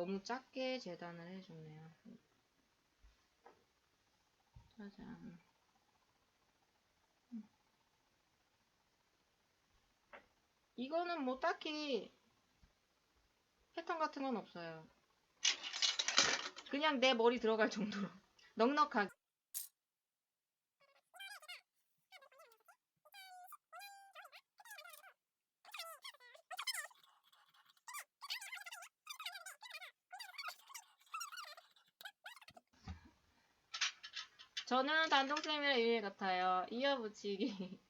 너무 작게 재단을 해줬네요. 짜잔. 음. 이거는 뭐 딱히 패턴 같은 건 없어요. 그냥 내 머리 들어갈 정도로 넉넉하게. 저는 단독쌤이랑 유일 같아요. 이어붙이기.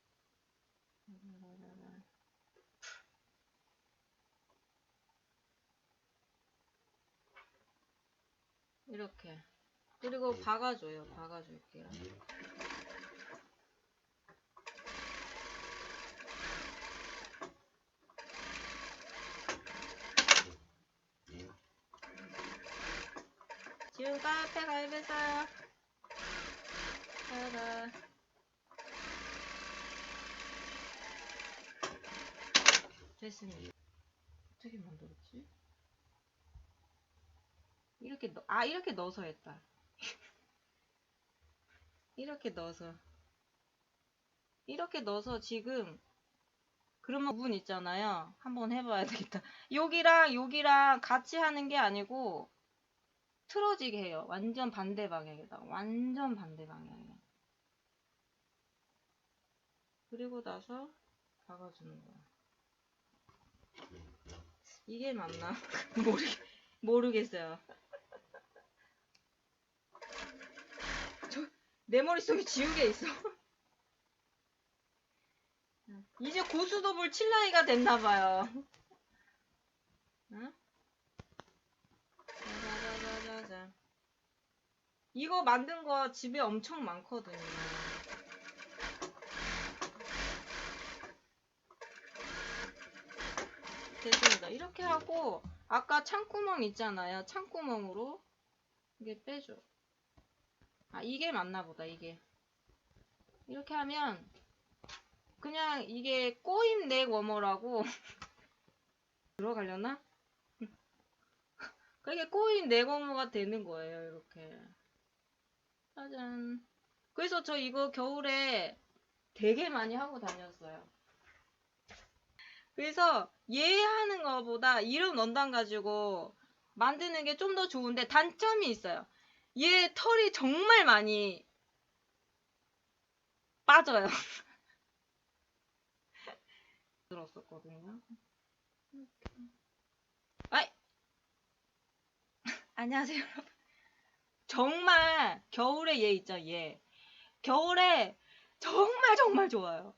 이렇게. 그리고 박아줘요. 박아줄게요. 지금 카페 가입했어요. 따라. 됐습니다. 어떻게 만들었지? 이렇게 넣, 아 이렇게 넣어서 했다. 이렇게 넣어서 이렇게 넣어서 지금 그런 부분 있잖아요. 한번 해봐야 되겠다. 여기랑 여기랑 같이 하는 게 아니고 틀어지게 해요. 완전 반대 방향이다. 완전 반대 방향이야. 그리고 나서 박아주는 거야. 이게 맞나? 모르, 모르겠어요. 저, 내 머릿속에 지우개 있어. 이제 고수도불 칠 나이가 됐나봐요. 응? 이거 만든 거 집에 엄청 많거든요. 됐습니다. 이렇게 하고 아까 창구멍 있잖아요. 창구멍으로 이게 빼줘. 아 이게 맞나 보다 이게. 이렇게 하면 그냥 이게 꼬임 넥 워머라고 들어가려나? 그게 꼬임 넥 워머가 되는 거예요. 이렇게. 짜잔. 그래서 저 이거 겨울에 되게 많이 하고 다녔어요. 그래서 얘 하는 거보다 이름 원단 가지고 만드는 게 좀 더 좋은데 단점이 있어요. 얘 털이 정말 많이 빠져요. 들었었거든요. 아이! 안녕하세요, 여러분. 정말 겨울에 얘 있죠, 얘. 겨울에 정말 정말 좋아요.